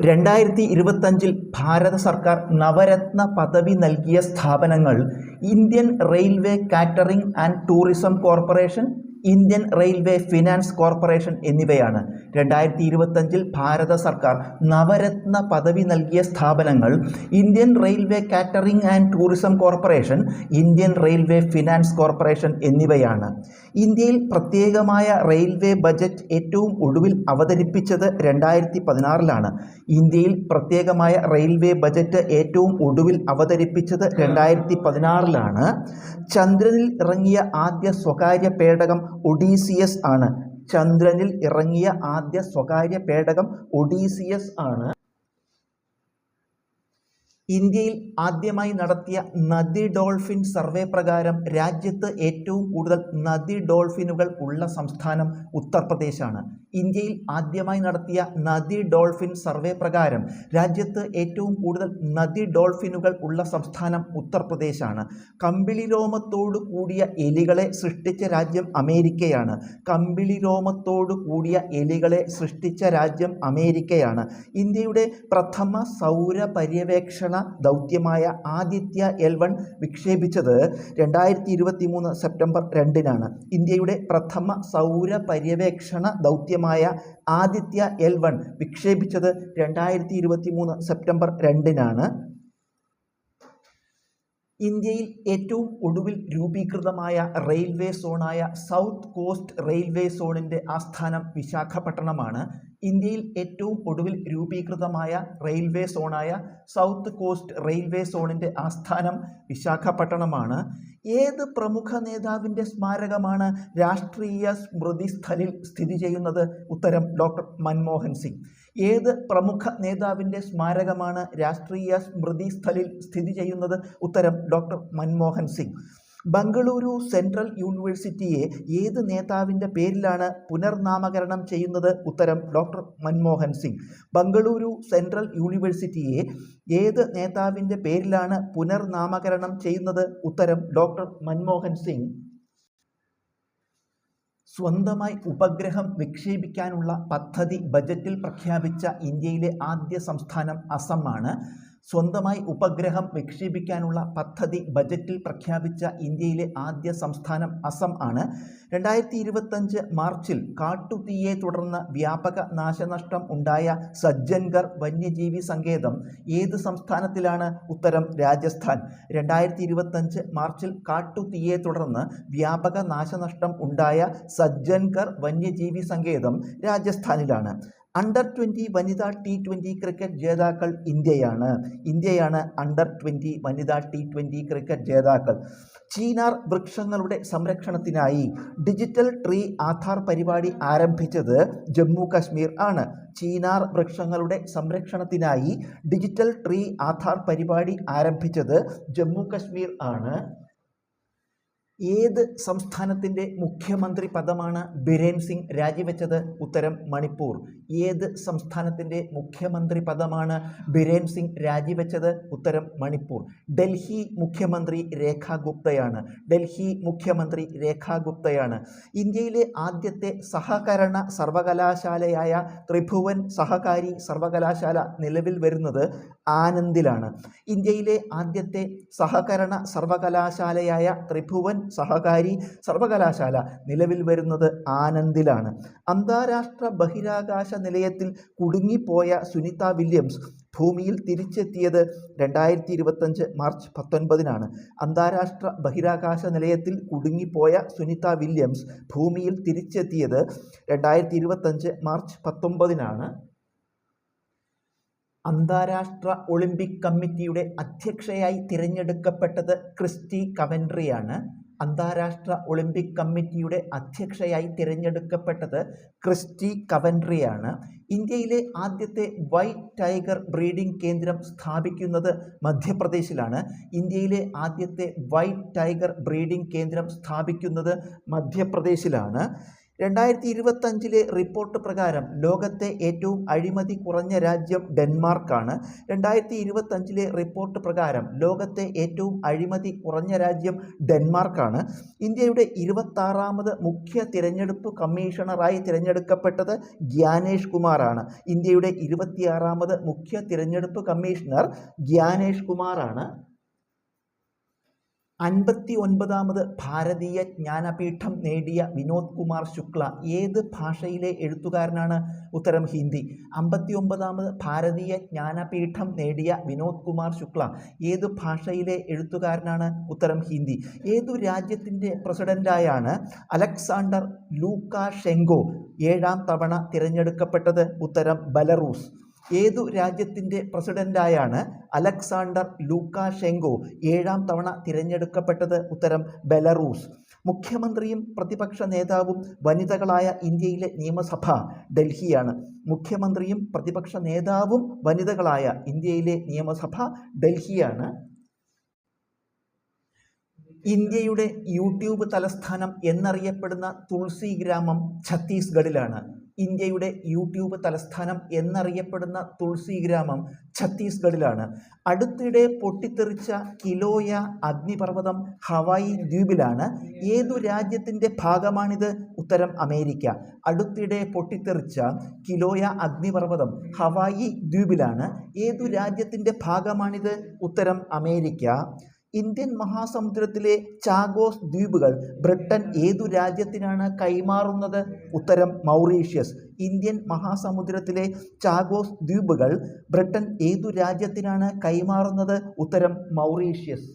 രണ്ടായിരത്തി ഇരുപത്തഞ്ചിൽ ഭാരത സർക്കാർ നവരത്ന പദവി നൽകിയ സ്ഥാപനങ്ങൾ Indian railway catering and tourism corporation Indian railway finance corporation എന്നിവയാണ്. രണ്ടായിരത്തി ഇരുപത്തഞ്ചിൽ ഭാരത സർക്കാർ നവരത്ന പദവി നൽകിയ സ്ഥാപനങ്ങൾ Indian railway catering and tourism corporation Indian railway finance corporation എന്നിവയാണ്. ഇന്ത്യയിൽ പ്രത്യേകമായ റെയിൽവേ ബജറ്റ് ഏറ്റവും ഒടുവിൽ അവതരിപ്പിച്ചത് രണ്ടായിരത്തി പതിനാറിലാണ് ഇന്ത്യയിൽ പ്രത്യേകമായ റെയിൽവേ ബജറ്റ് ഏറ്റവും ഒടുവിൽ അവതരിപ്പിച്ചത് രണ്ടായിരത്തി പതിനാറിലാണ് ചന്ദ്രനിൽ ഇറങ്ങിയ ആദ്യ സ്വകാര്യ പേടകം ഒഡീസിയസ് ആണ്. ചന്ദ്രനിൽ ഇറങ്ങിയ ആദ്യ സ്വകാര്യ പേടകം ഒഡീസിയസ് ആണ്. ഇന്ത്യയിൽ ആദ്യമായി നടത്തിയ നദി ഡോൾഫിൻ സർവേ പ്രകാരം രാജ്യത്ത് ഏറ്റവും കൂടുതൽ നദി ഡോൾഫിനുകൾ ഉള്ള സംസ്ഥാനം ഉത്തർപ്രദേശാണ് ഇന്ത്യയിൽ ആദ്യമായി നടത്തിയ നദി ഡോൾഫിൻ സർവേ പ്രകാരം രാജ്യത്ത് ഏറ്റവും കൂടുതൽ നദി ഡോൾഫിനുകൾ ഉള്ള സംസ്ഥാനം ഉത്തർപ്രദേശാണ്. കമ്പിളി രോമത്തോടു കൂടിയ എലികളെ സൃഷ്ടിച്ച രാജ്യം അമേരിക്കയാണ്. കമ്പിളി രോമത്തോടു കൂടിയ എലികളെ സൃഷ്ടിച്ച രാജ്യം അമേരിക്കയാണ്. ഇന്ത്യയുടെ പ്രഥമ സൗര പര്യവേക്ഷണ ദൗത്യമായ ആദിത്യ എൽ വൺ വിക്ഷേപിച്ചത് രണ്ടായിരത്തി ഇരുപത്തി മൂന്ന് സെപ്റ്റംബർ രണ്ടിനാണ്. ഇന്ത്യയുടെ പ്രഥമ സൗര പര്യവേക്ഷണ ദൗത്യമായ ആദിത്യ എൽ വൺ വിക്ഷേപിച്ചത് രണ്ടായിരത്തി ഇരുപത്തി മൂന്ന് സെപ്റ്റംബർ രണ്ടിനാണ്. ഇന്ത്യയിൽ ഏറ്റവും ഒടുവിൽ രൂപീകൃതമായ റെയിൽവേ സോണായ സൗത്ത് കോസ്റ്റ് റെയിൽവേ സോണിന്റെ ആസ്ഥാനം വിശാഖപട്ടണമാണ്. ഇന്ത്യയിൽ ഏറ്റവും ഒടുവിൽ രൂപീകൃതമായ റെയിൽവേ സോണായ സൗത്ത് കോസ്റ്റ് റെയിൽവേ സോണിന്റെ ആസ്ഥാനം വിശാഖപട്ടണമാണ്. ഏത് പ്രമുഖ നേതാവിന്റെ സ്മാരകമാണ് രാഷ്ട്രീയ സ്മൃതി സ്ഥലിൽ സ്ഥിതി ചെയ്യുന്നത്? ഉത്തരം ഡോക്ടർ മൻമോഹൻ സിംഗ്. ഏത് പ്രമുഖ നേതാവിന്റെ സ്മാരകമാണ് രാഷ്ട്രീയ സ്മൃതി സ്ഥലിൽ സ്ഥിതി ചെയ്യുന്നത്? ഉത്തരം ഡോക്ടർ മൻമോഹൻ സിംഗ്. ബംഗളൂരു സെൻട്രൽ യൂണിവേഴ്സിറ്റിയെ ഏത് നേതാവിന്റെ പേരിലാണ് പുനർനാമകരണം ചെയ്യുന്നത്? ഉത്തരം ഡോക്ടർ മൻമോഹൻ സിംഗ്. ബംഗളൂരു സെൻട്രൽ യൂണിവേഴ്സിറ്റിയെ ഏത് നേതാവിന്റെ പേരിലാണ് പുനർനാമകരണം ചെയ്യുന്നത്? ഉത്തരം ഡോക്ടർ മൻമോഹൻ സിംഗ്. സ്വന്തമായി ഉപഗ്രഹം വിക്ഷേപിക്കാനുള്ള പദ്ധതി ബജറ്റിൽ പ്രഖ്യാപിച്ച ഇന്ത്യയിലെ ആദ്യ സംസ്ഥാനം അസമാണ് സ്വന്തമായി ഉപഗ്രഹം വിക്ഷേപിക്കാനുള്ള പദ്ധതി ബജറ്റിൽ പ്രഖ്യാപിച്ച ഇന്ത്യയിലെ ആദ്യ സംസ്ഥാനം അസം ആണ്. രണ്ടായിരത്തി ഇരുപത്തഞ്ച് മാർച്ചിൽ കാട്ടുതീയെ തുടർന്ന് വ്യാപക നാശനഷ്ടം ഉണ്ടായ സജ്ജൻഗർ വന്യജീവി സങ്കേതം ഏത് സംസ്ഥാനത്തിലാണ്? ഉത്തരം രാജസ്ഥാൻ. രണ്ടായിരത്തി ഇരുപത്തഞ്ച് മാർച്ചിൽ കാട്ടുതീയെ തുടർന്ന് വ്യാപക നാശനഷ്ടം ഉണ്ടായ സജ്ജൻഗർ വന്യജീവി സങ്കേതം രാജസ്ഥാനിലാണ്. അണ്ടർ ട്വന്റി വനിതാ ടി ട്വന്റി ക്രിക്കറ്റ് ജേതാക്കൾ ഇന്ത്യയാണ്. ഇന്ത്യയാണ് അണ്ടർ ട്വന്റി വനിതാ ടി ട്വന്റി ക്രിക്കറ്റ് ജേതാക്കൾ. ചീനാർ വൃക്ഷങ്ങളുടെ സംരക്ഷണത്തിനായി ഡിജിറ്റൽ ട്രീ ആധാർ പരിപാടി ആരംഭിച്ചത് ജമ്മു കാശ്മീർ ആണ്. ചീനാർ വൃക്ഷങ്ങളുടെ സംരക്ഷണത്തിനായി ഡിജിറ്റൽ ട്രീ ആധാർ പരിപാടി ആരംഭിച്ചത് ജമ്മു കാശ്മീർ ആണ്. ഏത് സംസ്ഥാനത്തിന്റെ മുഖ്യമന്ത്രി പദമാണ് ബിരേൻ സിംഗ് രാജിവെച്ചത്? ഉത്തരം മണിപ്പൂർ. ഏത് സംസ്ഥാനത്തിന്റെ മുഖ്യമന്ത്രി പദമാണ് ബിരേൻ സിംഗ് രാജിവെച്ചത്? ഉത്തരം മണിപ്പൂർ. ഡൽഹി മുഖ്യമന്ത്രി രേഖാ ഗുപ്തയാണ്. ഡൽഹി മുഖ്യമന്ത്രി രേഖാ ഗുപ്തയാണ്. ഇന്ത്യയിലെ ആദ്യത്തെ സഹകരണ സർവകലാശാലയായ ത്രിഭുവൻ സഹകാരി സർവകലാശാല നിലവിൽ വരുന്നത് ആനന്ദിലാണ്. ഇന്ത്യയിലെ ആദ്യത്തെ സഹകരണ സർവകലാശാലയായ ത്രിഭുവൻ സഹകാരി സർവകലാശാല നിലവിൽ വരുന്നത് ആനന്ദിലാണ്. അന്താരാഷ്ട്ര ബഹിരാകാശ നിലയത്തിൽ കുടുങ്ങിപ്പോയ സുനിത വില്യംസ് ഭൂമിയിൽ തിരിച്ചെത്തിയത് രണ്ടായിരത്തി ഇരുപത്തഞ്ച് മാർച്ച് പത്തൊൻപതിനാണ്. അന്താരാഷ്ട്ര ബഹിരാകാശ നിലയത്തിൽ കുടുങ്ങിപ്പോയ സുനിത വില്യംസ് ഭൂമിയിൽ തിരിച്ചെത്തിയത് രണ്ടായിരത്തി ഇരുപത്തഞ്ച് മാർച്ച് പത്തൊമ്പതിനാണ് അന്താരാഷ്ട്ര ഒളിമ്പിക് കമ്മിറ്റിയുടെ അധ്യക്ഷയായി തിരഞ്ഞെടുക്കപ്പെട്ടത് ക്രിസ്റ്റി കവൻട്രിയാണ്. അന്താരാഷ്ട്ര ഒളിമ്പിക് കമ്മിറ്റിയുടെ അധ്യക്ഷയായി തിരഞ്ഞെടുക്കപ്പെട്ടത് ക്രിസ്റ്റി കവൻട്രിയാണ്. ഇന്ത്യയിലെ ആദ്യത്തെ വൈറ്റ് ടൈഗർ ബ്രീഡിംഗ് കേന്ദ്രം സ്ഥാപിക്കുന്നത് മധ്യപ്രദേശിലാണ്. ഇന്ത്യയിലെ ആദ്യത്തെ വൈറ്റ് ടൈഗർ ബ്രീഡിംഗ് കേന്ദ്രം സ്ഥാപിക്കുന്നത് മധ്യപ്രദേശിലാണ്. രണ്ടായിരത്തി ഇരുപത്തഞ്ചിലെ റിപ്പോർട്ട് പ്രകാരം ലോകത്തെ ഏറ്റവും അഴിമതി കുറഞ്ഞ രാജ്യം ഡെൻമാർക്കാണ്. രണ്ടായിരത്തി ഇരുപത്തഞ്ചിലെ റിപ്പോർട്ട് പ്രകാരം ലോകത്തെ ഏറ്റവും അഴിമതി കുറഞ്ഞ രാജ്യം ഡെൻമാർക്കാണ്. ഇന്ത്യയുടെ ഇരുപത്താറാമത് മുഖ്യ തിരഞ്ഞെടുപ്പ് കമ്മീഷണറായി തിരഞ്ഞെടുക്കപ്പെട്ടത് ഗ്യാനേഷ് കുമാറാണ്. ഇന്ത്യയുടെ ഇരുപത്തിയാറാമത് മുഖ്യ തിരഞ്ഞെടുപ്പ് കമ്മീഷണർ ഗ്യാനേഷ് കുമാറാണ്. അൻപത്തി ഒൻപതാമത് ഭാരതീയ ജ്ഞാനപീഠം നേടിയ വിനോദ് കുമാർ ശുക്ല ഏത് ഭാഷയിലെ എഴുത്തുകാരനാണ്? ഉത്തരം ഹിന്ദി. അമ്പത്തി ഒമ്പതാമത് ഭാരതീയ ജ്ഞാനപീഠം നേടിയ വിനോദ് കുമാർ ശുക്ല ഏത് ഭാഷയിലെ എഴുത്തുകാരനാണ്? ഉത്തരം ഹിന്ദി. ഏതു രാജ്യത്തിന്റെ പ്രസിഡന്റായാണ് അലക്സാണ്ടർ ലൂക്കാഷെങ്കോ ഏഴാം തവണ തിരഞ്ഞെടുക്കപ്പെട്ടത്? ഉത്തരം ബലറൂസ്. ഏതു രാജ്യത്തിന്റെ പ്രസിഡന്റായാണ് അലക്സാണ്ടർ ലൂക്കാഷെങ്കോ ഏഴാം തവണ തിരഞ്ഞെടുക്കപ്പെട്ടത്? ഉത്തരം ബെലറൂസ്. മുഖ്യമന്ത്രിയും പ്രതിപക്ഷ നേതാവും വനിതകളായ ഇന്ത്യയിലെ നിയമസഭ ഡൽഹിയാണ്. മുഖ്യമന്ത്രിയും പ്രതിപക്ഷ നേതാവും വനിതകളായ ഇന്ത്യയിലെ നിയമസഭ ഡൽഹിയാണ്. ഇന്ത്യയുടെ യൂട്യൂബ് തലസ്ഥാനം എന്നറിയപ്പെടുന്ന തുളസി ഗ്രാമം ഛത്തീസ്ഗഡിലാണ്. ഇന്ത്യയുടെ യൂട്യൂബ് തലസ്ഥാനം എന്നറിയപ്പെടുന്ന തുളസി ഗ്രാമം ഛത്തീസ്ഗഡിലാണ്. അടുത്തിടെ പൊട്ടിത്തെറിച്ച കിലോയ അഗ്നിപർവതം ഹവായി ദ്വീപിലാണ്. ഏതു രാജ്യത്തിന്റെ ഭാഗമാണിത്? ഉത്തരം അമേരിക്ക. അടുത്തിടെ പൊട്ടിത്തെറിച്ച കിലോയ അഗ്നിപർവതം ഹവായി ദ്വീപിലാണ്. ഏതു രാജ്യത്തിന്റെ ഭാഗമാണിത്? ഉത്തരം അമേരിക്ക. ഇന്ത്യൻ മഹാസമുദ്രത്തിലെ ചാഗോസ് ദ്വീപുകൾ ബ്രിട്ടൻ ഏതു രാജ്യത്തിനാണ് കൈമാറുന്നത്? ഉത്തരം മൗറീഷ്യസ്. ഇന്ത്യൻ മഹാസമുദ്രത്തിലെ ചാഗോസ് ദ്വീപുകൾ ബ്രിട്ടൻ ഏതു രാജ്യത്തിനാണ് കൈമാറുന്നത്? ഉത്തരം മൗറീഷ്യസ്.